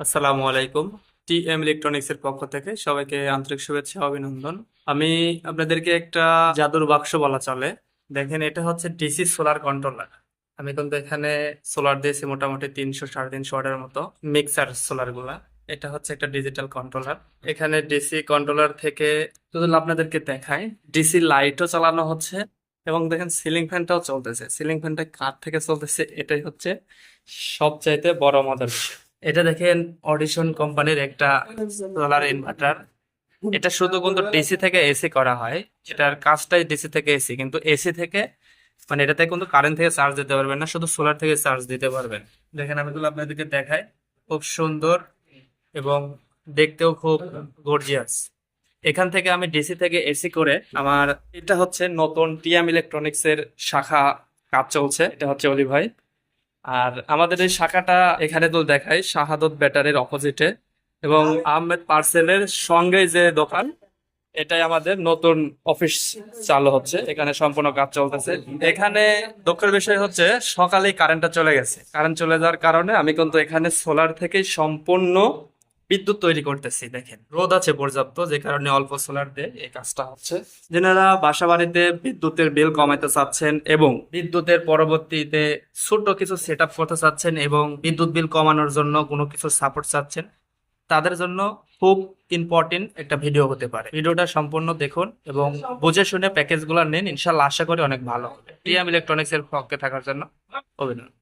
আসসালামু আলাইকুম। T M electronics এর পক্ষ থেকে সবাইকে আন্তরিক শুভেচ্ছা, অভিনন্দন। আমি আপনাদেরকে একটা জাদুর বাক্স বলা চলে। দেখেন, এটা হচ্ছে ডিসি সোলার কন্ট্রোলার। আমি কিন্তু এখানে সোলার দিয়েছি মোটামুটি তিনশো, সাড়ে তিনশো ওয়াটের মতো মিক্সার সোলারগুলা এটা হচ্ছে একটা ডিজিটাল কন্ট্রোলার। এখানে ডিসি কন্ট্রোলার থেকে যদি আপনাদেরকে দেখাই, ডিসি লাইটও চালানো হচ্ছে এবং দেখেন, সিলিং ফ্যানটাও চলতেছে। সিলিং ফ্যানটা কাঠ থেকে চলতেছে? এটাই হচ্ছে সবচাইতে বড় মজার বিষয়। এটা দেখেন অডিশন কোম্পানির একটা সোলার ইনভার্টার এটা শুধু কিন্তু ডিসি থেকে এসি করা হয়। এটার কাজটাই ডিসি থেকে এসি কিন্তু এসি থেকে মানে এটাতে কিন্তু কারেন্ট থেকে চার্জ দিতে পারবেন না, শুধু সোলার থেকে চার্জ দিতে পারবেন। দেখেন আমি এগুলো আপনাদেরকে দেখাই। খুব সুন্দর এবং দেখতেও খুব গর্জিয়াস এখান থেকে আমি ডিসি থেকে এসি করে আমার, এটা হচ্ছে নতুন টিএম ইলেকট্রনিক্স এর শাখা কাজ চলছে। এটা হচ্ছে অলি ভাই। আর আমাদের এই শাখাটা এখানে তো দেখাই, শাহাদত ব্যাটারির অপোজিটে এবং আহমেদ পার্সেলের সঙ্গে যে দোকান, এটাই আমাদের নতুন অফিস চালু হচ্ছে। এখানে সম্পূর্ণ কাজ চলতেছে। এখানে দুঃখের বিষয় হচ্ছে, সকালেই কারেন্টটা চলে গেছে। কারেন্ট চলে যাওয়ার কারণে আমি কিন্তু এখানে সোলার থেকে সম্পূর্ণ বিদ্যুৎ তৈরি করতেছি, দেখেন। রোদ আছে পর্যাপ্ত, যে কারণে অল্প সোলার দিয়ে এই কাজটা হচ্ছে। যেনারা বাসা বাড়িতে বিদ্যুতের বিল কমাইতে চাচ্ছেন এবং বিদ্যুতের পরবর্তীতে ছোট কিছু সেট করতে চাচ্ছেন এবং বিদ্যুৎ বিল কমানোর জন্য কোনো কিছু সাপোর্ট চাচ্ছেন, তাদের জন্য খুব ইম্পর্টেন্ট একটা ভিডিও হতে পারে। ভিডিওটা সম্পূর্ণ দেখুন এবং বুঝে শুনে প্যাকেজগুলো নিন, ইনশাল্লাহ আশা করি অনেক ভালো হবে। টিএম ইলেকট্রনিক্স এর পক্ষে থাকার জন্য অভিনন্দন।